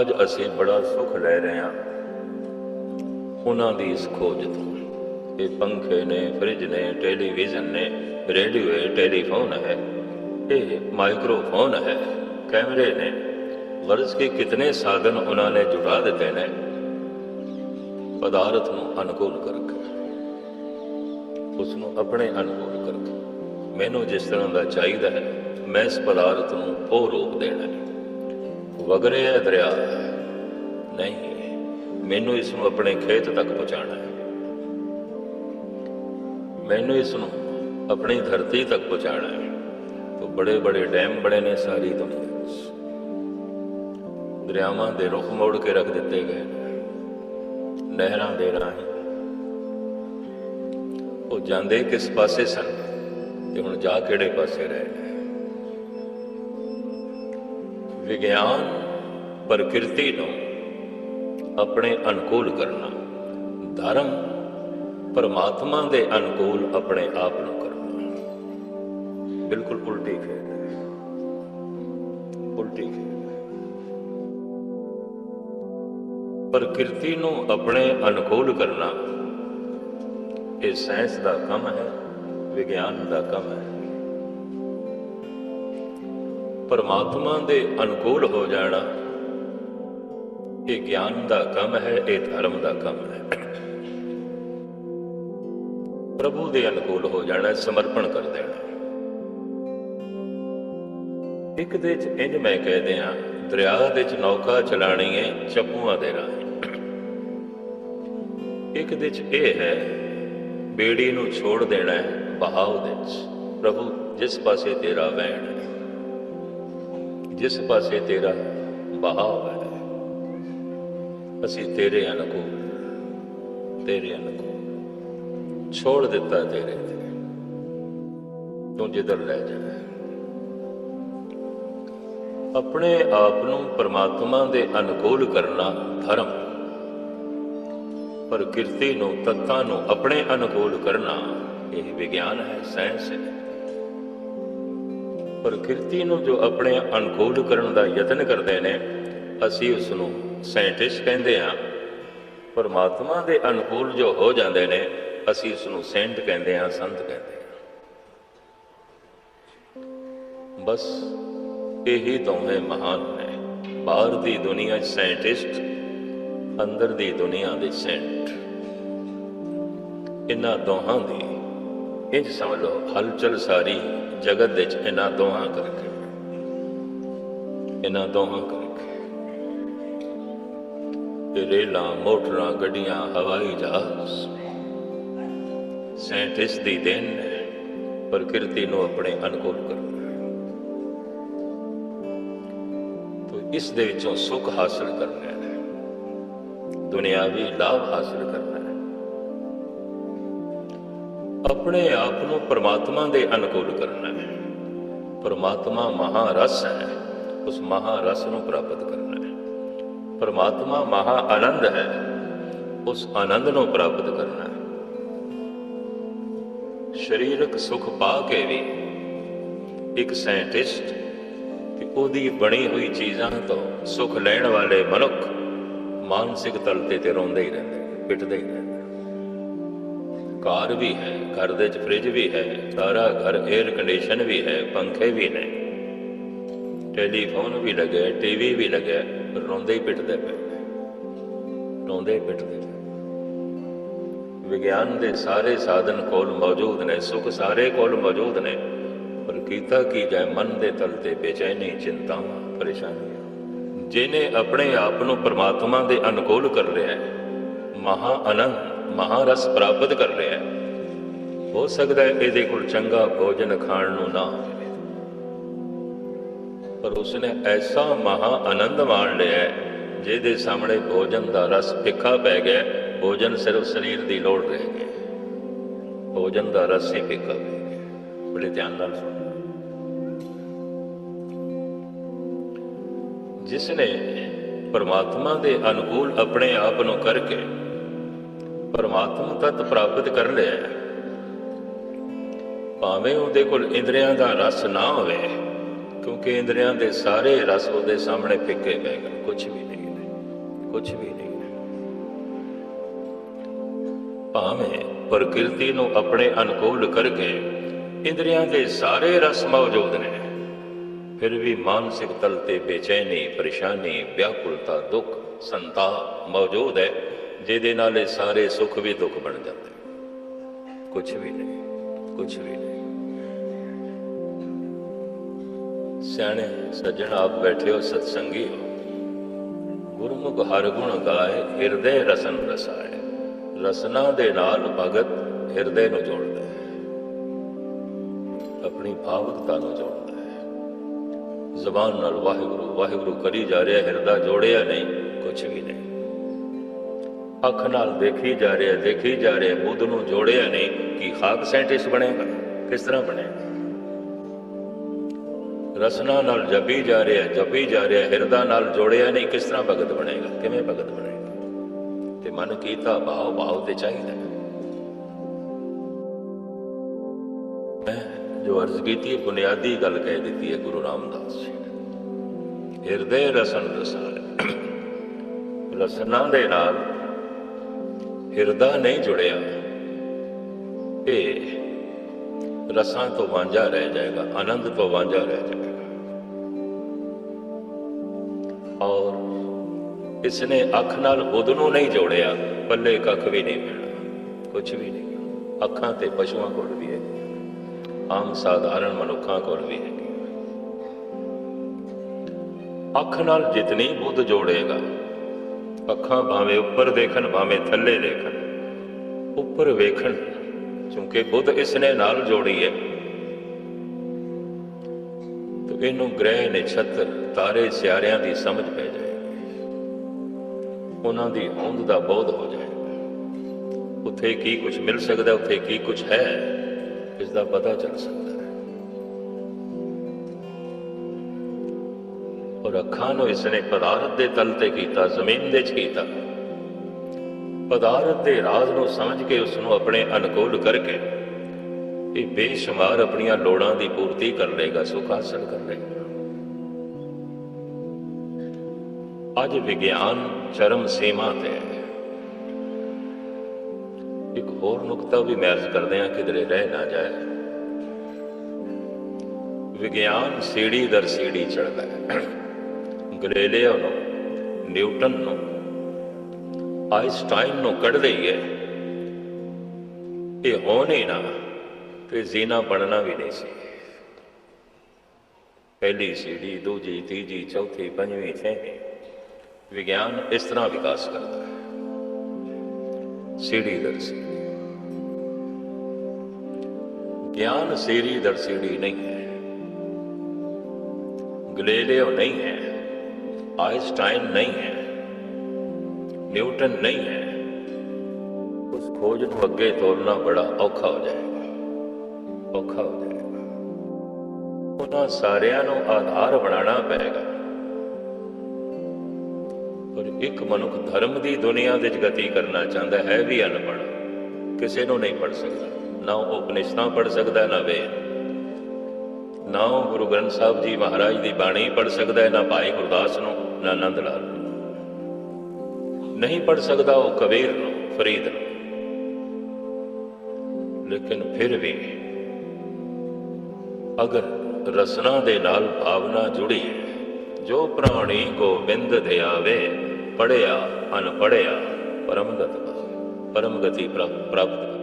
ਅੱਜ ਅਸੀਂ ਬੜਾ ਸੁੱਖ ਲੈ ਰਹੇ ਹਾਂ। ਉਹਨਾਂ ਦੀ ਇਸ ਖੋਜ ਤੋਂ। ਇਹ ਪੰਖੇ ਨੇ, ਫ੍ਰਿਜ ਨੇ, ਟੈਲੀਵਿਜ਼ਨ ਨੇ, ਰੇਡੀਓ ਹੈ, ਟੈਲੀਫੋਨ ਹੈ, ਇਹ ਮਾਈਕ੍ਰੋਫੋਨ ਹੈ, ਕੈਮਰੇ ਨੇ। ਵਰਜ਼ ਕੇ ਕਿਤਨੇ ਸਾਧਨ ਉਹਨਾਂ ਨੇ ਜੁੜਾ ਦਿੱਤੇ ਨੇ। ਪਦਾਰਥ ਨੂੰ ਅਨੁਕੂਲ ਕਰਕੇ। ਉਸ ਨੂੰ ਆਪਣੇ ਅਨੁਕੂਲ ਕਰਕੇ। ਮੈਨੂੰ ਜਿਸ ਤਰ੍ਹਾਂ ਦਾ ਚਾਹੀਦਾ ਹੈ, ਮੈਂ ਇਸ ਪਦਾਰਥ ਨੂੰ ਉਹ ਰੂਪ ਦੇਣਾ ਹੈ। ਵਗਰੇ ਵਗਰਿਆ ਦਰਿਆ ਨਹੀਂ, ਮੈਨੂੰ ਇਸ ਨੂੰ ਆਪਣੇ ਖੇਤ ਤੱਕ ਪਹੁੰਚਾਣਾ ਹੈ। ਮੈਨੂੰ ਇਸ ਨੂੰ ਆਪਣੀ ਧਰਤੀ ਤੱਕ ਪਹੁੰਚਾਣਾ ਹੈ। ਤੋਂ ਬੜੇ ਬੜੇ ਡੈਮ ਬਣੇ ਨੇ ਸਾਰੀ ਦੁਨੀਆ ਦਰਿਆਵਾਂ ਦੇ ਰੁਖ ਮੋੜ ਕੇ ਰੱਖ ਦਿੱਤੇ ਗਏ ਨਹਿਰਾਂ ਦੇ ਰਾਹੀਂ। ਉਹ ਜਾਂਦੇ ਕਿਸ ਪਾਸੇ ਸਨ ਤੇ ਹੁਣ ਜਾ ਕਿਹੜੇ ਪਾਸੇ ਰਹੇ ਵਿਗਿਆਨ ਪ੍ਰਕਿਰਤੀ ਨੂੰ ਆਪਣੇ ਅਨੁਕੂਲ ਕਰਨਾ, ਧਰਮ ਪਰਮਾਤਮਾ ਦੇ ਅਨੁਕੂਲ ਆਪਣੇ ਆਪ ਨੂੰ ਕਰਨਾ। ਬਿਲਕੁਲ ਉਲਟੀ ਖੇਡ ਉਲਟੀ ਖੇਡ ਪ੍ਰਕਿਰਤੀ ਨੂੰ ਆਪਣੇ ਅਨੁਕੂਲ ਕਰਨਾ, ਇਹ ਸਾਇੰਸ ਦਾ ਕੰਮ ਹੈ, ਵਿਗਿਆਨ ਦਾ ਕੰਮ ਹੈ। ਪਰਮਾਤਮਾ ਦੇ ਅਨੁਕੂਲ ਹੋ ਜਾਣਾ ਇਹ ਗਿਆਨ ਦਾ ਕੰਮ ਹੈ, ਇਹ ਧਰਮ ਦਾ ਕੰਮ ਹੈ। ਪ੍ਰਭੂ ਦੇ ਅਨੁਕੂਲ ਹੋ ਜਾਣਾ, ਸਮਰਪਣ ਕਰ ਦੇਣਾ। ਇੱਕ ਦੇ ਚ ਇੰਜ ਮੈਂ ਕਹਦੇ ਆ ਦਰਿਆ ਦੇ ਚ ਨੌਕਾ ਚਲਾਣੀ ਹੈ ਚੱਪੂਆਂ ਦੇ ਰਾਹੀਂ। ਇੱਕ ਦੇ ਚ ਇਹ ਹੈ, ਬੇੜੀ ਨੂੰ ਛੋੜ ਦੇਣਾ ਹੈ ਬਹਾਵ ਦੇ ਚ ਪ੍ਰਭੂ, ਜਿਸ ਪਾਸੇ ਤੇਰਾ ਵਹਿਣ ਹੈ, ਜਿਸ ਪਾਸੇ ਤੇਰਾ ਬਹਾਵ ਹੈ। ਅਸੀਂ ਤੇਰੇ ਅਨੁਕੂਲ ਤੇਰੇ ਅਨੁਕੂਲ। ਛੋੜ ਦਿੱਤਾ ਤੇਰੇ ਤੇ। ਤੂੰ ਜਿੱਧਰ ਲੈ ਜਾਣਾ ਆਪਣੇ ਆਪ ਨੂੰ ਪਰਮਾਤਮਾ ਦੇ ਅਨੁਕੂਲ ਕਰਨਾ ਧਰਮ। ਪ੍ਰਕਿਰਤੀ ਨੂੰ, ਤੱਤਾਂ ਨੂੰ ਆਪਣੇ ਅਨੁਕੂਲ ਕਰਨਾ, ਇਹ ਵਿਗਿਆਨ ਹੈ, ਸਾਇੰਸ ਹੈ। ਪ੍ਰਕਿਰਤੀ ਨੂੰ ਜੋ ਆਪਣੇ ਅਨੁਕੂਲ ਕਰਨ ਦਾ ਯਤਨ ਕਰਦੇ ਨੇ, ਅਸੀਂ ਉਸ ਨੂੰ ਸਾਇੰਟਿਸਟ ਕਹਿੰਦੇ ਆ ਪਰਮਾਤਮਾ ਦੇ ਅਨੁਕੂਲ ਜੋ ਹੋ ਜਾਂਦੇ ਨੇ, ਅਸੀਂ ਉਸ ਨੂੰ ਸੈਂਟ ਕਹਿੰਦੇ ਆ ਸੰਤ ਕਹਿੰਦੇ ਆ ਬਸ ਇਹੀ ਦੋਵੇਂ ਮਹਾਨ ਨੇ। ਬਾਹਰ ਦੀ ਦੁਨੀਆ 'ਚ ਸਾਇੰਟਿਸਟ, ਅੰਦਰ ਦੀ ਦੁਨੀਆ ਦੇ ਸੈਂਟ। ਇਹਨਾਂ ਦੋਹਾਂ ਦੀ ਇੰਜ ਸਮਝ ਲਓ, ਹਲਚਲ ਸਾਰੀ ਜਗਤ ਵਿੱਚ ਇਹਨਾਂ ਦੋਹਾਂ ਕਰਕੇ ਇਹਨਾਂ ਦੋਹਾਂ ਕਰਕੇ। ਇਹ ਰੇਲਾਂ, ਮੋਟਰਾਂ, ਗੱਡੀਆਂ, ਹਵਾਈ ਜਹਾਜ਼। ਸਾਇੰਟਿਸਟ ਦੀ ਦੇਣ ਹੈ, ਪ੍ਰਕਿਰਤੀ ਨੂੰ ਆਪਣੇ ਅਨੁਕੂਲ ਕਰਨਾ ਤੋ ਇਸ ਦੇ ਵਿੱਚੋਂ ਸੁੱਖ ਹਾਸਲ ਕਰਨਾ ਹੈ। ਦੁਨਿਆਵੀ ਲਾਭ ਹਾਸਲ ਕਰਨਾ ਹੈ। ਆਪਣੇ ਆਪ ਨੂੰ ਪਰਮਾਤਮਾ ਦੇ ਅਨੁਕੂਲ ਕਰਨਾ ਹੈ। ਪਰਮਾਤਮਾ ਮਹਾਰਸ ਹੈ, ਉਸ ਮਹਾਰਸ ਨੂੰ ਪ੍ਰਾਪਤ ਕਰਨਾ ਹੈ। ਪਰਮਾਤਮਾ ਮਹਾ ਆਨੰਦ ਹੈ। ਉਸ ਆਨੰਦ ਨੂੰ ਪ੍ਰਾਪਤ ਕਰਨਾ ਹੈ। ਸਰੀਰਕ ਸੁਖ ਪਾ ਕੇ ਵੀ ਇੱਕ ਸਾਇੰਟਿਸਟ ਕਿ ਉਹਦੀ ਬਣੀ ਹੋਈ ਚੀਜ਼ਾਂ ਤੋਂ ਸੁਖ ਲੈਣ ਵਾਲੇ ਮਨੁੱਖ ਮਾਨਸਿਕ ਤਲ ਤੇ ਤੇ ਰੋਂਦੇ ਹੀ ਰਹਿੰਦੇ ਪਿੱਟਦੇ ਹੀ ਰਹਿੰਦੇ ਕਾਰ ਵੀ ਹੈ, ਘਰ ਦੇ ਚ ਫ੍ਰਿਜ ਵੀ ਹੈ, ਸਾਰਾ ਘਰ 에ਅਰ ਕੰਡੀਸ਼ਨ ਵੀ ਹੈ, ਪੰਖੇ ਵੀ ਨੇ। ਟੈਲੀਫੋਨ ਵੀ ਲੱਗਿਆ ਟੀਵੀ ਵੀ ਲੱਗਿਆ ਪਰ ਰੋਂਦੇ ਹੀ ਪਿੱਟਦੇ ਪਏ ਰੋਂਦੇ ਹੀ ਪਿੱਟਦੇ ਵਿਗਿਆਨ ਦੇ ਸਾਰੇ ਸਾਧਨ ਕੋਲ ਮੌਜੂਦ ਨੇ, ਸੁਖ ਸਾਰੇ ਕੋਲ ਮੌਜੂਦ ਨੇ, ਪਰ ਕੀਤਾ ਕੀ ਜਾਏ, ਮਨ ਦੇ ਤਲ ਤੇ ਬੇਚੈਨੀ, ਚਿੰਤਾਵਾਂ, ਪਰੇਸ਼ਾਨੀਆਂ। ਜਿਨੇ ਆਪਣੇ ਆਪ ਨੂੰ ਪਰਮਾਤਮਾ ਦੇ ਅਨੁਕੂਲ ਕਰ ਲਿਆ ਹੈ, ਮਹਾ ਆਨੰਦ ਮਹਾਰਸ ਪ੍ਰਾਪਤ ਕਰ ਲਿਆ ਹੈ, ਹੋ ਸਕਦਾ ਹੈ ਇਹਦੇ ਕੋਲ ਚੰਗਾ ਭੋਜਨ ਖਾਣ ਨੂੰ ਨਾ ਮਿਲੇ ਪਰ ਉਸਨੇ ਐਸਾ ਮਹਾ ਆਨੰਦ ਮਾਣ ਲਿਆ ਜਿਹਦੇ ਸਾਹਮਣੇ ਭੋਜਨ ਦਾ ਰਸ ਫਿੱਕਾ ਪੈ ਗਿਆ ਭੋਜਨ ਸਿਰਫ ਸਰੀਰ ਦੀ ਲੋੜ ਰਹਿ ਗਈ ਭੋਜਨ ਦਾ ਰਸ ਹੀ ਫਿੱਕਾ ਪੈ ਗਿਆ ਬੜੇ ਧਿਆਨ ਨਾਲ ਸੁਣੋ। ਜਿਸ ਨੇ ਪਰਮਾਤਮਾ ਦੇ ਅਨੁਕੂਲ ਆਪਣੇ ਆਪ ਨੂੰ ਕਰਕੇ ਪਰਮਾਤਮਾ ਤਤ ਪ੍ਰਾਪਤ ਕਰ ਲਿਆ ਭਾਵੇਂ ਉਹਦੇ ਕੋਲ ਇੰਦਰੀਆਂ ਦਾ ਰਸ ਨਾ ਹੋਵੇ ਕਿਉਂਕਿ ਇੰਦਰੀਆਂ ਦੇ ਸਾਰੇ ਰਸ ਉਹਦੇ ਸਾਹਮਣੇ ਫਿੱਕੇ ਪੈ ਗਏ। ਕੁਝ ਵੀ ਨਹੀਂ ਕੁਝ ਵੀ ਨਹੀਂ ਭਾਵੇਂ ਪ੍ਰਕਿਰਤੀ ਨੂੰ ਆਪਣੇ ਅਨੁਕੂਲ ਕਰਕੇ ਇੰਦਰੀਆਂ ਦੇ ਸਾਰੇ ਰਸ ਮੌਜੂਦ ਨੇ, ਫਿਰ ਵੀ ਮਾਨਸਿਕ ਤਲ ਤੇ ਬੇਚੈਨੀ, ਪਰੇਸ਼ਾਨੀ, ਵਿਆਕੁਲਤਾ, ਦੁੱਖ, ਸੰਤਾਪ ਮੌਜੂਦ ਹੈ, ਜਿਹਦੇ ਨਾਲ ਇਹ ਸਾਰੇ ਸੁੱਖ ਵੀ ਦੁੱਖ ਬਣ ਜਾਂਦੇ ਕੁਝ ਵੀ ਨਹੀਂ। ਕੁਝ ਵੀ ਨਹੀਂ। ਸਿਆਣੇ ਸੱਜਣ ਆਪ ਬੈਠੇ ਹੋ ਸਤਸੰਗੀ। ਹੋ ਗੁਰਮੁਖ ਹਰ ਗੁਣ ਗਾਏ, ਹਿਰਦੇ ਰਸਨ ਰਸਾਏ। ਰਸਨਾ ਦੇ ਨਾਲ ਭਗਤ ਹਿਰਦੇ ਨੂੰ ਜੋੜਦਾ ਹੈ। ਆਪਣੀ ਭਾਵੁਕਤਾ ਨੂੰ ਜੋੜਦਾ ਹੈ। ਜ਼ਬਾਨ ਨਾਲ ਵਾਹਿਗੁਰੂ ਵਾਹਿਗੁਰੂ ਕਰੀ ਜਾ ਰਿਹਾ, ਹਿਰਦਾ ਜੋੜਿਆ ਨਹੀਂ ਕੁਝ ਵੀ ਨਹੀਂ। ਅੱਖ ਨਾਲ ਦੇਖੀ ਜਾ ਰਿਹਾ, ਦੇਖੀ ਜਾ ਰਿਹਾ, ਬੁੱਧ ਨੂੰ ਜੋੜਿਆ ਨਹੀਂ, ਕਿ ਖਾਕ ਸਾਇੰਟਿਸਟ ਬਣੇਗਾ? ਕਿਸ ਤਰ੍ਹਾਂ ਬਣੇਗਾ? ਰਸਨਾ ਨਾਲ ਜਪੀ ਜਾ ਰਿਹਾ, ਜਪੀ ਜਾ ਰਿਹਾ, ਹਿਰਦਾ ਨਾਲ ਜੋੜਿਆ ਨਹੀਂ, ਕਿਸ ਤਰ੍ਹਾਂ ਭਗਤ ਬਣੇਗਾ? ਕਿਵੇਂ ਭਗਤ ਬਣੇਗਾ? ਤੇ ਮਨ ਕੀਤਾ ਭਾਵ ਭਾਵ ਤੇ ਚਾਹੀਦਾ। ਮੈਂ ਜੋ ਅਰਜ਼ ਕੀਤੀ, ਬੁਨਿਆਦੀ ਗੱਲ ਕਹਿ ਦਿੱਤੀ ਹੈ ਗੁਰੂ ਰਾਮਦਾਸ ਜੀ ਨੇ। ਹਿਰਦੇ ਰਸਨ ਰਸਾਲੇ ਰਸਨਾ ਦੇ ਨਾਲ ਹਿਰਦਾ ਨਹੀਂ ਜੁੜਿਆ। ਇਹ ਰਸਾਂ ਤੋਂ ਵਾਂਝਾ ਰਹਿ ਜਾਏਗਾ, ਆਨੰਦ ਤੋਂ ਵਾਂਝਾ ਰਹਿ ਜਾਏਗਾ। ਔਰ ਇਸਨੇ ਅੱਖ ਨਾਲ ਬੁੱਧ ਨੂੰ ਨਹੀਂ ਜੋੜਿਆ, ਪੱਲੇ ਕੱਖ ਵੀ ਨਹੀਂ ਮਿਲਣਾ ਕੁਝ ਵੀ ਨਹੀਂ। ਅੱਖਾਂ ਤੇ ਪਸ਼ੂਆਂ ਕੋਲ ਵੀ ਹੈ ਆਮ ਸਾਧਾਰਨ ਮਨੁੱਖਾਂ ਕੋਲ ਵੀ ਹੈ ਅੱਖ ਨਾਲ ਜਿਤਨੀ ਬੁੱਧ ਜੋੜੇਗਾ, ਅੱਖਾਂ ਭਾਵੇਂ ਉੱਪਰ ਦੇਖਣ, ਭਾਵੇਂ ਥੱਲੇ ਦੇਖਣ, ਉੱਪਰ ਵੇਖਣ, ਕਿਉਂਕਿ ਬੁੱਧ ਇਸਨੇ ਨਾਲ ਜੋੜੀ ਹੈ। ਤੋ ਇਹਨੂੰ ਗ੍ਰਹਿ, ਨਛੱਤਰ, ਤਾਰੇ, ਸਿਆਰਿਆਂ ਦੀ ਸਮਝ ਪੈ ਜਾਏਗੀ ਉਹਨਾਂ ਦੀ ਹੋਂਦ ਦਾ ਬੋਧ ਹੋ ਜਾਏਗਾ ਉੱਥੇ ਕੀ ਕੁਝ ਮਿਲ ਸਕਦਾ, ਉੱਥੇ ਕੀ ਕੁਝ ਹੈ ਇਸ ਦਾ ਪਤਾ ਚੱਲ ਸਕਦਾ ਹੈ। ਔਰ ਅੱਖਾਂ ਨੂੰ ਇਸਨੇ ਪਦਾਰਥ ਦੇ ਤਲ ਤੇ ਕੀਤਾ, ਜ਼ਮੀਨ ਦੇ ਚ ਕੀਤਾ। ਪਦਾਰਥ ਦੇ ਰਾਜ਼ ਨੂੰ ਸਮਝ ਕੇ ਉਸ ਨੂੰ ਆਪਣੇ ਅਨੁਕੂਲ ਕਰਕੇ ਇਹ ਬੇਸ਼ੁਮਾਰ ਆਪਣੀਆਂ ਲੋੜਾਂ ਦੀ ਪੂਰਤੀ ਕਰ ਲੇਗਾ ਸੁਖ ਹਾਸਲ ਕਰ ਲੇਗਾ ਅੱਜ ਵਿਗਿਆਨ ਚਰਮ ਸੀਮਾ ਤੇ ਹੈ। ਇੱਕ ਹੋਰ ਨੁਕਤਾ ਵੀ ਮੈਂ ਅਰਜ਼ ਕਰਦੇ ਹਾਂ, ਕਿਧਰੇ ਰਹਿ ਨਾ ਜਾਏ। ਵਿਗਿਆਨ ਸੀੜੀ ਦਰ ਸੀੜੀ ਚੜਦਾ ਹੈ। ਗਲੇਲੀਓ ਨੂੰ, ਨਿਊਟਨ ਨੂੰ ਆਇਨਸਟਾਈਨ ਨੂੰ ਕੱਢ ਹੈ ਇਹ ਹੋ ਨਹੀਂ ਨਾ, ਤੇ ਜ਼ੀਨਾ ਬਣਨਾ ਵੀ ਨਹੀਂ ਸੀ। ਪਹਿਲੀ ਸੀੜੀ, ਦੂਜੀ, ਤੀਜੀ, ਚੌਥੀ, ਪੰਜਵੀਂ, ਛੇਵੀਂ। ਵਿਗਿਆਨ ਇਸ ਤਰ੍ਹਾਂ ਵਿਕਾਸ ਕਰਦਾ ਹੈ। ਸੀੜੀ ਦਰ ਸੀੜੀ। ਗਿਆਨ ਸੀੜੀ ਦਰ ਸੀੜੀ ਨਹੀਂ ਹੈ। ਗਲੇਲੀਓ ਨਹੀਂ ਹੈ। ਆਇਨਸਟਾਈਨ ਨਹੀਂ ਹੈ। ਨਿਊਟਨ ਨਹੀਂ ਹੈ। ਉਸ ਖੋਜ ਨੂੰ ਅੱਗੇ ਤੋਰਨਾ ਬੜਾ ਔਖਾ ਹੋ ਜਾਏਗਾ। ਔਖਾ ਹੋ ਜਾਏਗਾ। ਉਹਨਾਂ ਸਾਰਿਆਂ ਨੂੰ ਆਧਾਰ ਬਣਾਉਣਾ ਪਏਗਾ। ਪਰ ਇੱਕ ਮਨੁੱਖ ਧਰਮ ਦੀ ਦੁਨੀਆ ਵਿੱਚ ਗਤੀ ਕਰਨਾ ਚਾਹੁੰਦਾ ਹੈ ਵੀ ਅਨਪੜ੍ਹ। ਕਿਸੇ ਨੂੰ ਨਹੀਂ ਪੜ ਸਕਦਾ। ਨਾ ਉਹ ਉਪਨਿਸ਼ਦਾਂ ਪੜ ਸਕਦਾ, ਨਾ ਵੇ ਨਾ ਉਹ ਗੁਰੂ ਗ੍ਰੰਥ ਸਾਹਿਬ ਜੀ ਮਹਾਰਾਜ ਦੀ ਬਾਣੀ ਪੜ ਸਕਦਾ ਹੈ ਨਾ ਭਾਈ ਗੁਰਦਾਸ ਨੂੰ, ਨਾ ਆਨੰਦ ਲਾਲ ਨੂੰ। ਨਹੀਂ ਪੜ ਸਕਦਾ ਉਹ ਕਬੀਰ ਨੂੰ, ਫਰੀਦ ਨੂੰ। ਲੇਕਿਨ ਫਿਰ ਵੀ ਅਗਰ ਰਸਨਾ ਦੇ ਨਾਲ ਭਾਵਨਾ ਜੁੜੀ, ਜੋ ਪ੍ਰਾਣੀ ਗੋਬਿੰਦ ਦੇ ਆਵੇ ਪੜਿਆ ਅਨਪੜਿਆ ਪਰਮਗਤ ਪਾਵੇ ਪਰਮਗਤੀ ਪ੍ਰਾਪਤ ਪ੍ਰਾਪਤ